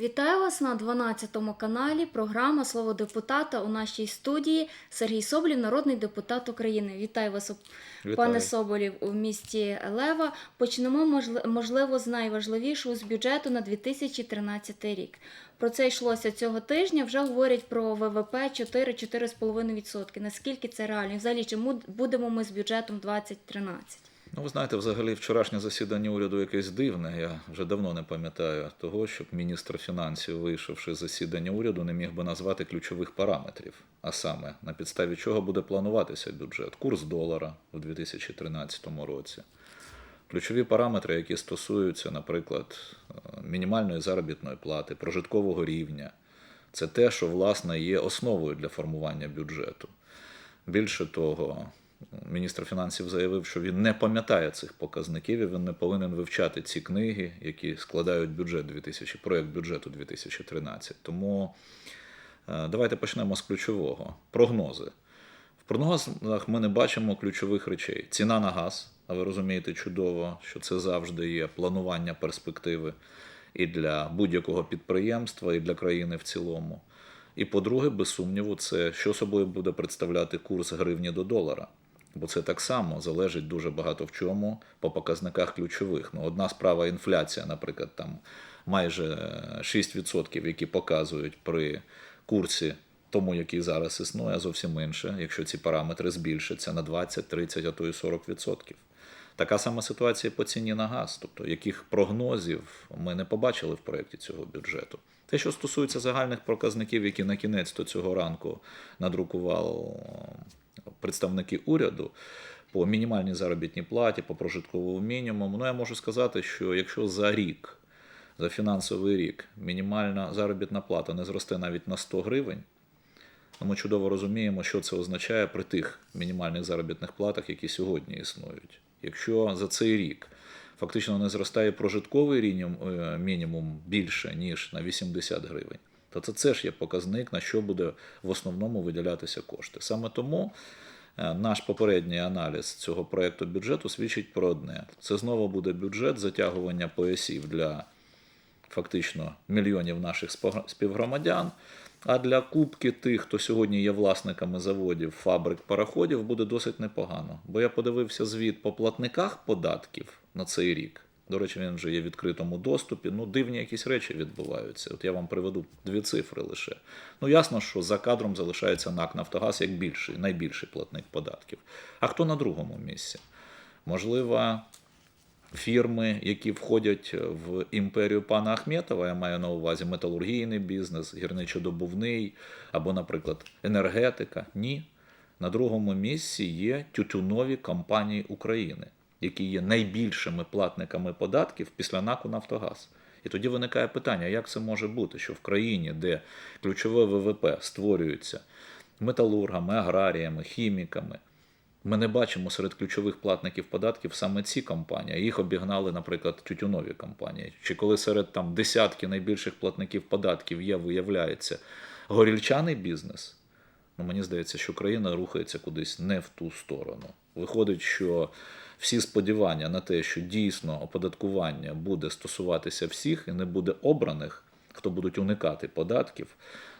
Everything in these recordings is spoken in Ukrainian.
Вітаю вас на 12 каналі. Програма Слово депутата у нашій студії Сергій Соболів, народний депутат України. Вітаю вас, Вітаю. пане Соболів, у місті Лева. Почнемо можли- можливо з найважливішого з бюджету на 2013 рік. Про це йшлося цього тижня. Вже говорять про ВВП 4-4,5%. Наскільки це реально? Взагалі, чи будемо ми з бюджетом 2013? Ну, ви знаєте, взагалі вчорашнє засідання уряду якесь дивне. Я вже давно не пам'ятаю того, щоб міністр фінансів, вийшовши з засідання уряду, не міг би назвати ключових параметрів. А саме на підставі чого буде плануватися бюджет, курс долара у 2013 році. Ключові параметри, які стосуються, наприклад, мінімальної заробітної плати, прожиткового рівня, це те, що власне є основою для формування бюджету. Більше того, міністр фінансів заявив, що він не пам'ятає цих показників і він не повинен вивчати ці книги, які складають бюджет 2000, проект бюджету 2013. Тому е, давайте почнемо з ключового прогнози. В прогнозах ми не бачимо ключових речей. Ціна на газ, а ви розумієте чудово, що це завжди є планування перспективи і для будь-якого підприємства, і для країни в цілому. І по-друге, без сумніву, це що собою буде представляти курс гривні до долара. Бо це так само залежить дуже багато в чому по показниках ключових. Ну, одна справа інфляція, наприклад, там майже 6%, які показують при курсі тому, який зараз існує, зовсім інше, якщо ці параметри збільшаться на 20, 30, а то і 40%. Така сама ситуація по ціні на газ, тобто яких прогнозів ми не побачили в проєкті цього бюджету. Те, що стосується загальних показників, які на кінець до цього ранку надрукував представники уряду по мінімальній заробітній платі, по прожитковому мінімуму, ну я можу сказати, що якщо за рік, за фінансовий рік, мінімальна заробітна плата не зросте навіть на 100 гривень, Ну, ми чудово розуміємо, що це означає при тих мінімальних заробітних платах, які сьогодні існують. Якщо за цей рік фактично не зростає прожитковий е, мінімум більше, ніж на 80 гривень, то це теж є показник, на що буде в основному виділятися кошти. Саме тому е, наш попередній аналіз цього проєкту бюджету свідчить про одне: це знову буде бюджет затягування поясів для фактично мільйонів наших співгромадян. А для кубки тих, хто сьогодні є власниками заводів, фабрик, пароходів, буде досить непогано. Бо я подивився звіт по платниках податків на цей рік. До речі, він вже є в відкритому доступі. Ну, дивні якісь речі відбуваються. От я вам приведу дві цифри лише. Ну, ясно, що за кадром залишається НАК Нафтогаз як більший, найбільший платник податків. А хто на другому місці? Можливо, фірми, які входять в імперію пана Ахметова, я маю на увазі металургійний бізнес, гірничодобувний або, наприклад, енергетика. Ні. На другому місці є тютюнові компанії України, які є найбільшими платниками податків після НАКу Нафтогаз. І тоді виникає питання, як це може бути, що в країні, де ключове ВВП створюється металургами, аграріями, хіміками, ми не бачимо серед ключових платників податків саме ці компанії. Їх обігнали, наприклад, тютюнові компанії. Чи коли серед там десятки найбільших платників податків є, виявляється горільчаний бізнес, ну мені здається, що країна рухається кудись не в ту сторону. Виходить, що всі сподівання на те, що дійсно оподаткування буде стосуватися всіх і не буде обраних, хто будуть уникати податків,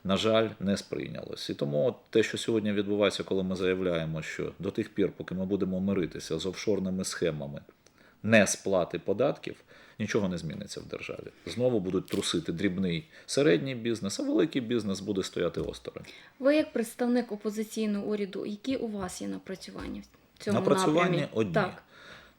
на жаль, не сприйнялось. І тому те, що сьогодні відбувається, коли ми заявляємо, що до тих пір, поки ми будемо миритися з офшорними схемами не сплати податків, нічого не зміниться в державі. Знову будуть трусити дрібний середній бізнес, а великий бізнес буде стояти осторонь. Ви, як представник опозиційного уряду, які у вас є напрацювання в цьому Напрацювання напрямі? одні. Так.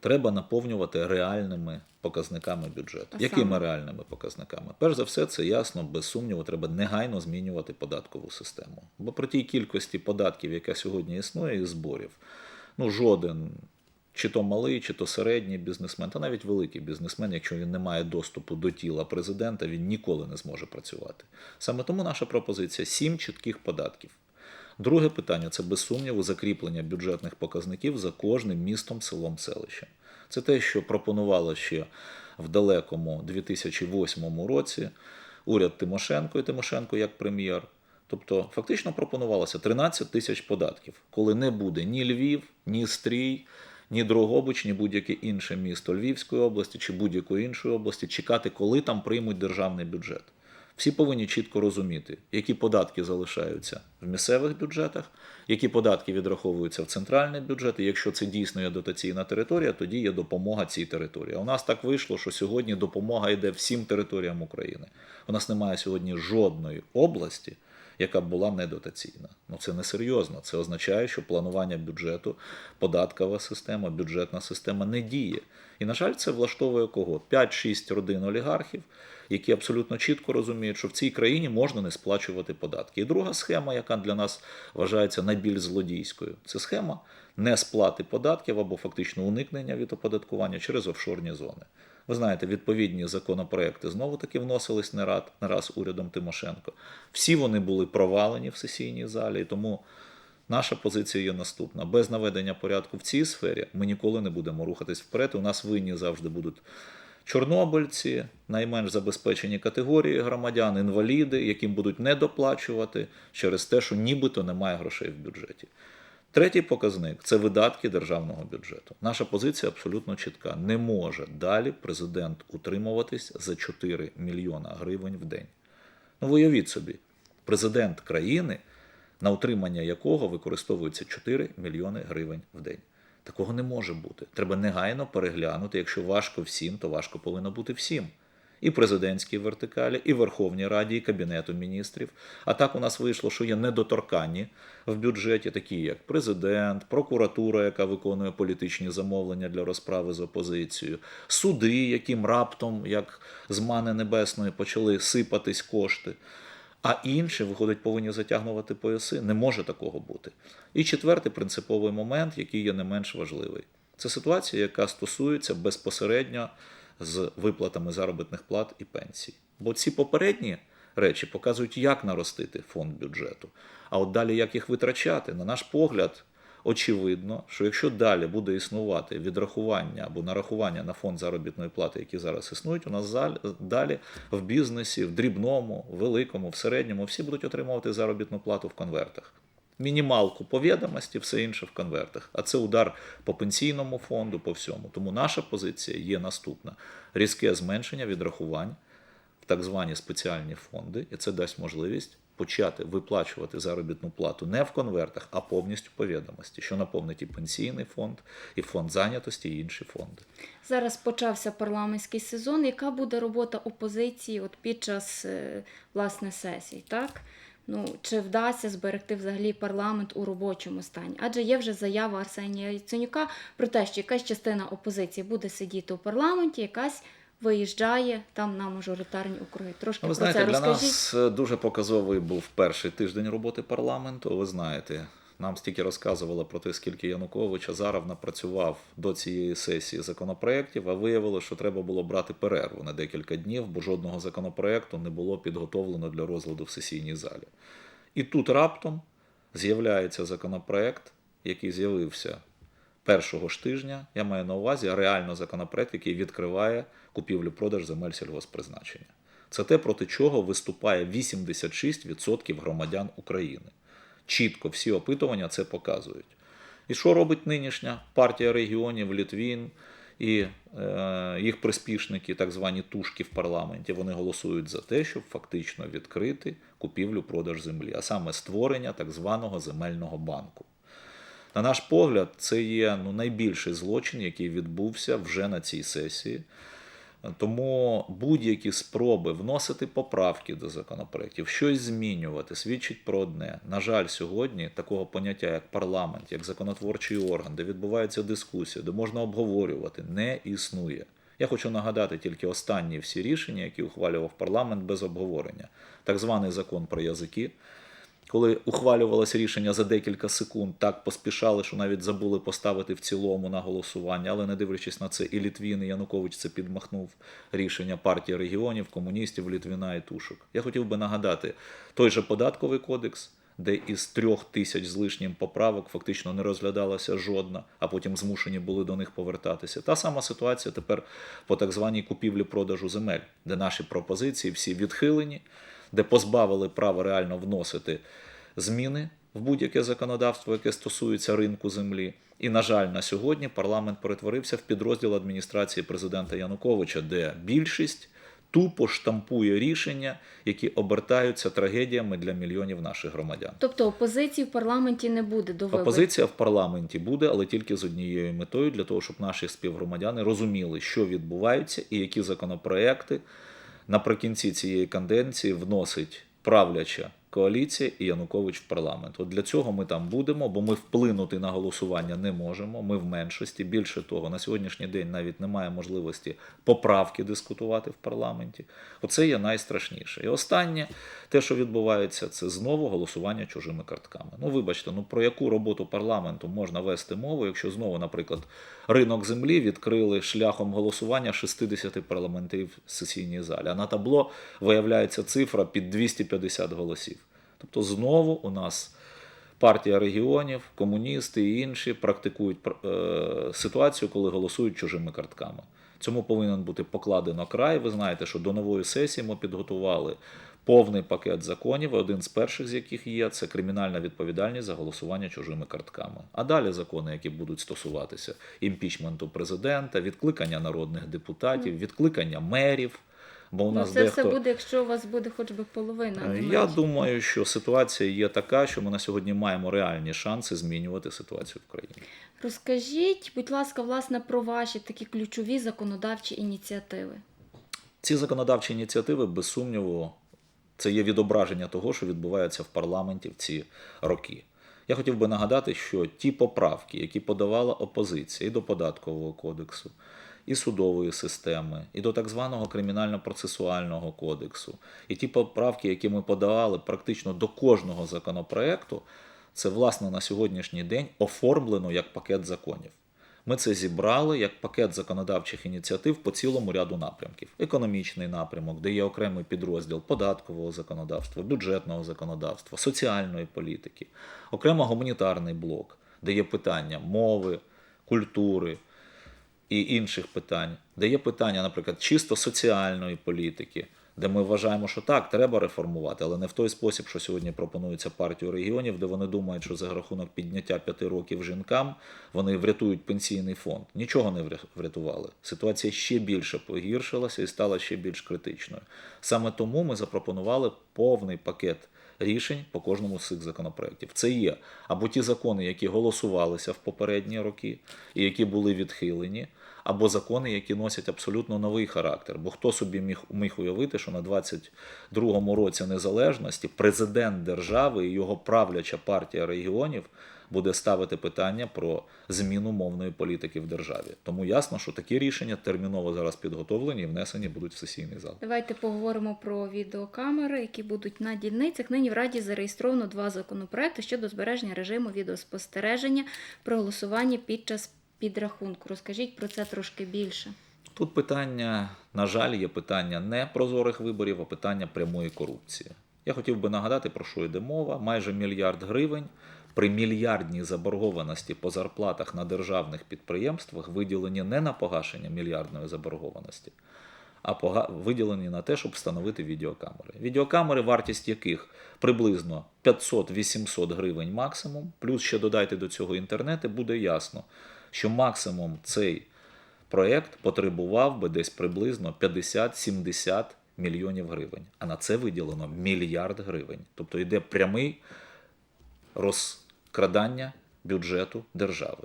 Треба наповнювати реальними показниками бюджету. А Якими саме? реальними показниками? Перш за все, це ясно, без сумніву, треба негайно змінювати податкову систему. Бо при тій кількості податків, яка сьогодні існує, і зборів, ну жоден. Чи то малий, чи то середній бізнесмен, та навіть великий бізнесмен, якщо він не має доступу до тіла президента, він ніколи не зможе працювати. Саме тому наша пропозиція сім чітких податків. Друге питання це без сумніву закріплення бюджетних показників за кожним містом, селом, селищем. Це те, що пропонувало ще в далекому 2008 році уряд Тимошенко і Тимошенко як прем'єр. Тобто, фактично пропонувалося 13 тисяч податків, коли не буде ні Львів, ні Стрій, ні Дрогобич, ні будь-яке інше місто Львівської області чи будь-якої іншої області чекати, коли там приймуть державний бюджет. Всі повинні чітко розуміти, які податки залишаються в місцевих бюджетах, які податки відраховуються в центральний бюджет. І якщо це дійсно є дотаційна територія, тоді є допомога цій території. У нас так вийшло, що сьогодні допомога йде всім територіям України. У нас немає сьогодні жодної області, яка була недотаційна. Ну це несерйозно. Це означає, що планування бюджету, податкова система, бюджетна система не діє. І, на жаль, це влаштовує кого? 5-6 родин олігархів, які абсолютно чітко розуміють, що в цій країні можна не сплачувати податки. І друга схема, яка для нас вважається найбільш злодійською, це схема несплати податків або фактично уникнення від оподаткування через офшорні зони. Ви знаєте, відповідні законопроекти знову таки вносились не раз, не раз урядом Тимошенко. Всі вони були провалені в сесійній залі, і тому наша позиція є наступна: без наведення порядку в цій сфері ми ніколи не будемо рухатись вперед. У нас винні завжди будуть чорнобильці, найменш забезпечені категорії громадян, інваліди, яким будуть недоплачувати через те, що нібито немає грошей в бюджеті. Третій показник це видатки державного бюджету. Наша позиція абсолютно чітка. Не може далі президент утримуватись за 4 мільйона гривень в день. Ну, уявіть собі, президент країни, на утримання якого використовується 4 мільйони гривень в день. Такого не може бути. Треба негайно переглянути. Якщо важко всім, то важко повинно бути всім. І президентській вертикалі, і Верховній Раді, і Кабінету міністрів. А так у нас вийшло, що є недоторканні в бюджеті, такі як президент, прокуратура, яка виконує політичні замовлення для розправи з опозицією, суди, яким раптом, як з мани небесної, почали сипатись кошти. А інші, виходить, повинні затягнувати пояси. Не може такого бути. І четвертий принциповий момент, який є не менш важливий, це ситуація, яка стосується безпосередньо з виплатами заробітних плат і пенсій. Бо ці попередні речі показують, як наростити фонд бюджету. А от далі як їх витрачати, на наш погляд, очевидно, що якщо далі буде існувати відрахування або нарахування на фонд заробітної плати, які зараз існують, у нас далі в бізнесі, в дрібному, великому, в середньому всі будуть отримувати заробітну плату в конвертах. Мінімалку по відомості, все інше в конвертах. А це удар по пенсійному фонду, по всьому. Тому наша позиція є наступна: різке зменшення відрахувань в так звані спеціальні фонди, і це дасть можливість почати виплачувати заробітну плату не в конвертах, а повністю по відомості, що наповнить і пенсійний фонд, і фонд зайнятості, і інші фонди. Зараз почався парламентський сезон. Яка буде робота опозиції от під час е, власне сесій? Так? Ну, чи вдасться зберегти взагалі парламент у робочому стані? Адже є вже заява Арсенія Яценюка про те, що якась частина опозиції буде сидіти у парламенті, якась виїжджає там на мажоритарні округи. Трошки ви знаєте, про це для розкажіть. нас е, дуже показовий був перший тиждень роботи парламенту. Ви знаєте, нам стільки розказували про те, скільки Янукович Азаров напрацював до цієї сесії законопроєктів, а виявилося, що треба було брати перерву на декілька днів, бо жодного законопроєкту не було підготовлено для розгляду в сесійній залі. І тут раптом з'являється законопроєкт, який з'явився першого ж тижня. Я маю на увазі реально законопроект, який відкриває купівлю-продаж земель сільгоспризначення. Це те, проти чого виступає 86% громадян України. Чітко всі опитування це показують. І що робить нинішня партія регіонів Літвін і е, їх приспішники, так звані тушки в парламенті, вони голосують за те, щоб фактично відкрити купівлю-продаж землі, а саме створення так званого земельного банку. На наш погляд, це є ну, найбільший злочин, який відбувся вже на цій сесії. Тому будь-які спроби вносити поправки до законопроєктів, щось змінювати, свідчить про одне. На жаль, сьогодні такого поняття, як парламент, як законотворчий орган, де відбувається дискусія, де можна обговорювати, не існує. Я хочу нагадати тільки останні всі рішення, які ухвалював парламент без обговорення. Так званий закон про язики, коли ухвалювалося рішення за декілька секунд, так поспішали, що навіть забули поставити в цілому на голосування, але не дивлячись на це, і Літвін, і Янукович це підмахнув рішення партії регіонів, комуністів, Літвіна і Тушок. Я хотів би нагадати той же податковий кодекс. Де із трьох тисяч з лишнім поправок фактично не розглядалася жодна, а потім змушені були до них повертатися. Та сама ситуація тепер по так званій купівлі-продажу земель, де наші пропозиції всі відхилені, де позбавили права реально вносити зміни в будь-яке законодавство, яке стосується ринку землі. І, на жаль, на сьогодні парламент перетворився в підрозділ адміністрації президента Януковича, де більшість тупо штампує рішення, які обертаються трагедіями для мільйонів наших громадян. Тобто опозиції в парламенті не буде до виборів? Опозиція в парламенті буде, але тільки з однією метою для того, щоб наші співгромадяни розуміли, що відбувається, і які законопроекти наприкінці цієї канденції вносить правляча коаліція і Янукович в парламент. От для цього ми там будемо, бо ми вплинути на голосування не можемо. Ми в меншості. Більше того, на сьогоднішній день навіть немає можливості поправки дискутувати в парламенті. Оце є найстрашніше. І останнє, те, що відбувається, це знову голосування чужими картками. Ну, вибачте, ну про яку роботу парламенту можна вести мову, якщо знову, наприклад, ринок землі відкрили шляхом голосування 60 парламентарів в сесійній залі, а на табло виявляється цифра під 250 голосів. Тобто знову у нас партія регіонів, комуністи і інші практикують е, ситуацію, коли голосують чужими картками. Цьому повинен бути покладено край. Ви знаєте, що до нової сесії ми підготували повний пакет законів. Один з перших з яких є це кримінальна відповідальність за голосування чужими картками. А далі закони, які будуть стосуватися імпічменту президента, відкликання народних депутатів, відкликання мерів. Бо у Ну, це дехто... все буде, якщо у вас буде хоч би половина. Е, Я менше. думаю, що ситуація є така, що ми на сьогодні маємо реальні шанси змінювати ситуацію в країні. Розкажіть, будь ласка, власне, про ваші такі ключові законодавчі ініціативи. Ці законодавчі ініціативи, без сумніву, це є відображення того, що відбувається в парламенті в ці роки. Я хотів би нагадати, що ті поправки, які подавала опозиція і до податкового кодексу, і судової системи, і до так званого кримінально-процесуального кодексу, і ті поправки, які ми подавали практично до кожного законопроекту, це власне на сьогоднішній день оформлено як пакет законів. Ми це зібрали як пакет законодавчих ініціатив по цілому ряду напрямків: економічний напрямок, де є окремий підрозділ податкового законодавства, бюджетного законодавства, соціальної політики, окремо гуманітарний блок, де є питання мови, культури і інших питань, де є питання, наприклад, чисто соціальної політики, де ми вважаємо, що так, треба реформувати, але не в той спосіб, що сьогодні пропонується партію регіонів, де вони думають, що за рахунок підняття п'яти років жінкам вони врятують пенсійний фонд. Нічого не врятували. Ситуація ще більше погіршилася і стала ще більш критичною. Саме тому ми запропонували повний пакет рішень по кожному з цих законопроєктів. Це є або ті закони, які голосувалися в попередні роки і які були відхилені, або закони, які носять абсолютно новий характер. Бо хто собі міг, міг уявити, що на 22-му році незалежності президент держави і його правляча партія регіонів буде ставити питання про зміну мовної політики в державі. Тому ясно, що такі рішення терміново зараз підготовлені і внесені будуть в сесійний зал. Давайте поговоримо про відеокамери, які будуть на дільницях. Нині в Раді зареєстровано два законопроекти щодо збереження режиму відеоспостереження при голосуванні під час підрахунку. Розкажіть про це трошки більше. Тут питання, на жаль, є питання не прозорих виборів, а питання прямої корупції. Я хотів би нагадати, про що йде мова. Майже мільярд гривень при мільярдній заборгованості по зарплатах на державних підприємствах виділені не на погашення мільярдної заборгованості, а виділені на те, щоб встановити відеокамери. Відеокамери, вартість яких приблизно 500-800 гривень максимум, плюс ще додайте до цього інтернет, і буде ясно, що максимум цей проєкт потребував би десь приблизно 50-70 мільйонів гривень. А на це виділено мільярд гривень. Тобто йде прямий розкрадання бюджету держави.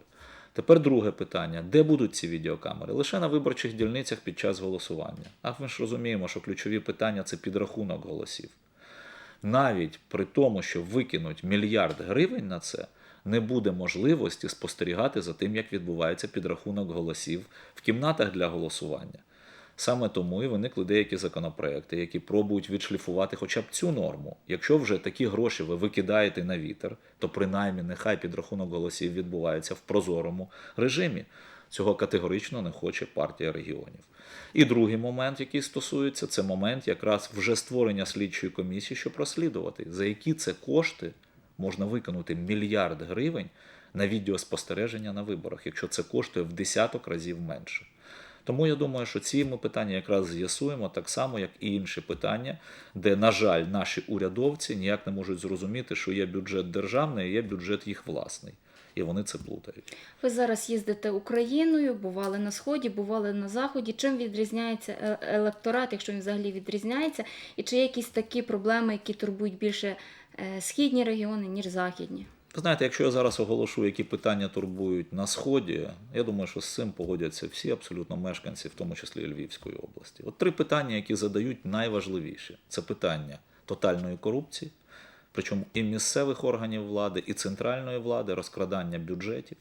Тепер друге питання: де будуть ці відеокамери? Лише на виборчих дільницях під час голосування. А ми ж розуміємо, що ключові питання це підрахунок голосів. Навіть при тому, що викинуть мільярд гривень на це, не буде можливості спостерігати за тим, як відбувається підрахунок голосів в кімнатах для голосування. Саме тому і виникли деякі законопроекти, які пробують відшліфувати хоча б цю норму. Якщо вже такі гроші ви викидаєте на вітер, то принаймні нехай підрахунок голосів відбувається в прозорому режимі. Цього категорично не хоче партія регіонів. І другий момент, який стосується, це момент якраз вже створення слідчої комісії, щоб розслідувати, за які це кошти можна виконати мільярд гривень на відеоспостереження на виборах, якщо це коштує в десяток разів менше. Тому я думаю, що ці ми питання якраз з'ясуємо так само, як і інші питання, де, на жаль, наші урядовці ніяк не можуть зрозуміти, що є бюджет державний, а є бюджет їх власний. і вони це плутають. Ви зараз їздите Україною, бували на сході, бували на заході. Чим відрізняється е- електорат, якщо він взагалі відрізняється, і чи є якісь такі проблеми, які турбують більше східні регіони, ніж західні? Знаєте, якщо я зараз оголошу, які питання турбують на сході, я думаю, що з цим погодяться всі абсолютно мешканці, в тому числі Львівської області. От три питання, які задають найважливіші: це питання тотальної корупції, причому і місцевих органів влади, і центральної влади, розкрадання бюджетів.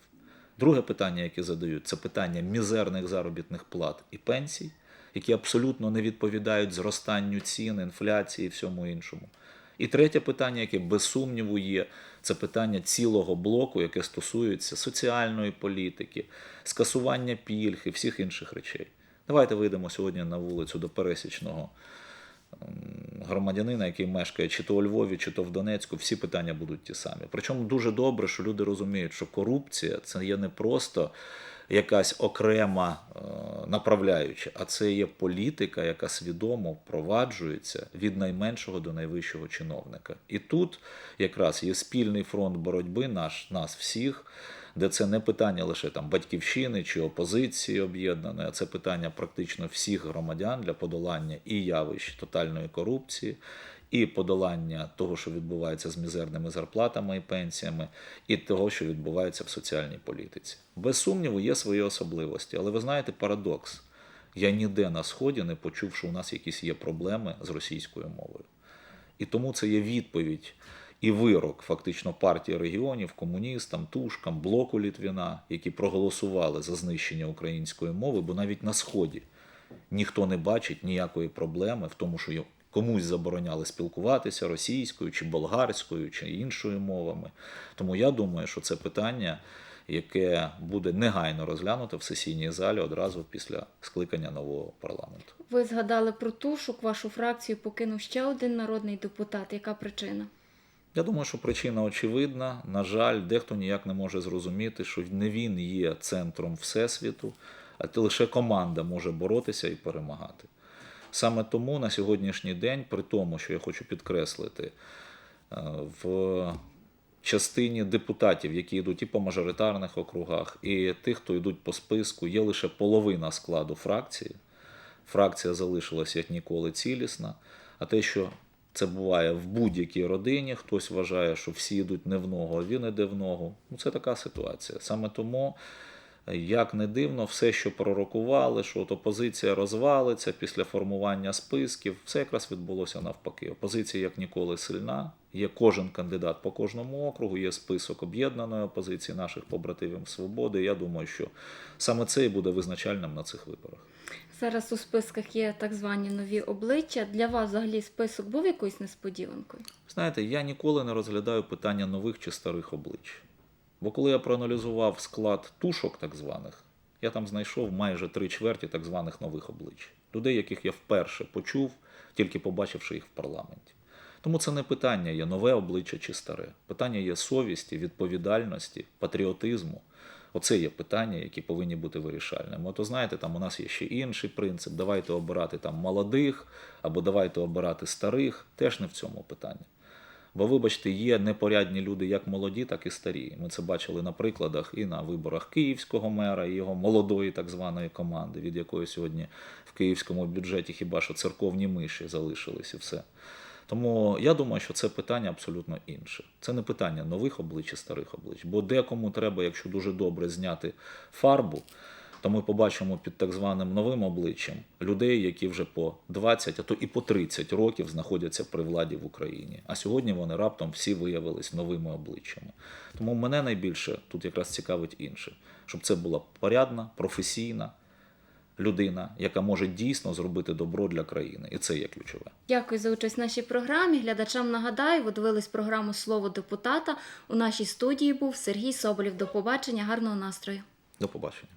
Друге питання, яке задають, це питання мізерних заробітних плат і пенсій, які абсолютно не відповідають зростанню цін, інфляції і всьому іншому. І третє питання, яке без сумніву є, це питання цілого блоку, яке стосується соціальної політики, скасування пільг і всіх інших речей. Давайте вийдемо сьогодні на вулицю до пересічного громадянина, який мешкає чи то у Львові, чи то в Донецьку, всі питання будуть ті самі. Причому дуже добре, що люди розуміють, що корупція це є не просто якась окрема е, направляюча, а це є політика, яка свідомо впроваджується від найменшого до найвищого чиновника. І тут якраз є спільний фронт боротьби наш, нас всіх. Де це не питання лише там батьківщини чи опозиції об'єднаної, а це питання практично всіх громадян для подолання і явищ тотальної корупції, і подолання того, що відбувається з мізерними зарплатами і пенсіями, і того, що відбувається в соціальній політиці. Без сумніву, є свої особливості, але ви знаєте парадокс. Я ніде на сході не почув, що у нас якісь є проблеми з російською мовою. І тому це є відповідь і вирок фактично партії регіонів, комуністам, тушкам, блоку Літвіна, які проголосували за знищення української мови, бо навіть на сході ніхто не бачить ніякої проблеми в тому, що й- комусь забороняли спілкуватися російською чи болгарською чи іншою мовами. Тому я думаю, що це питання, яке буде негайно розглянуто в сесійній залі одразу після скликання нового парламенту. Ви згадали про тушок, вашу фракцію покинув ще один народний депутат. Яка причина? Я думаю, що причина очевидна. На жаль, дехто ніяк не може зрозуміти, що не він є центром Всесвіту, а лише команда може боротися і перемагати. Саме тому на сьогоднішній день, при тому, що я хочу підкреслити, е, в частині депутатів, які йдуть і по мажоритарних округах, і тих, хто йдуть по списку, є лише половина складу фракції. Фракція залишилася як ніколи цілісна. А те, що це буває в будь-якій родині, хтось вважає, що всі йдуть не в ногу, а він іде в ногу. Ну, це така ситуація. Саме тому, як не дивно, все, що пророкували, що от опозиція розвалиться після формування списків, все якраз відбулося навпаки. Опозиція як ніколи сильна. Є кожен кандидат по кожному округу, є список об'єднаної опозиції наших побратимів свободи. Я думаю, що саме це і буде визначальним на цих виборах. Зараз у списках є так звані нові обличчя. Для вас взагалі список був якоюсь несподіванкою? Знаєте, я ніколи не розглядаю питання нових чи старих облич. Бо коли я проаналізував склад тушок так званих, я там знайшов майже три чверті так званих нових облич. Людей, яких я вперше почув, тільки побачивши їх в парламенті. Тому це не питання є нове обличчя чи старе. Питання є совісті, відповідальності, патріотизму. Оце є питання, які повинні бути вирішальними. Ото знаєте, там у нас є ще інший принцип. Давайте обирати там молодих або давайте обирати старих. Теж не в цьому питанні. Бо, вибачте, є непорядні люди як молоді, так і старі. Ми це бачили на прикладах і на виборах київського мера, і його молодої так званої команди, від якої сьогодні в київському бюджеті хіба що церковні миші залишились і все. Тому я думаю, що це питання абсолютно інше. Це не питання нових облич і старих облич. Бо декому треба, якщо дуже добре зняти фарбу, то ми побачимо під так званим новим обличчям людей, які вже по 20, а то і по 30 років знаходяться при владі в Україні. А сьогодні вони раптом всі виявились новими обличчями. Тому мене найбільше тут якраз цікавить інше, щоб це була порядна, професійна людина, яка може дійсно зробити добро для країни. І це є ключове. Дякую за участь в нашій програмі. Глядачам нагадаю, ви дивились програму Слово депутата. У нашій студії був Сергій Соболєв. До побачення, гарного настрою. До побачення.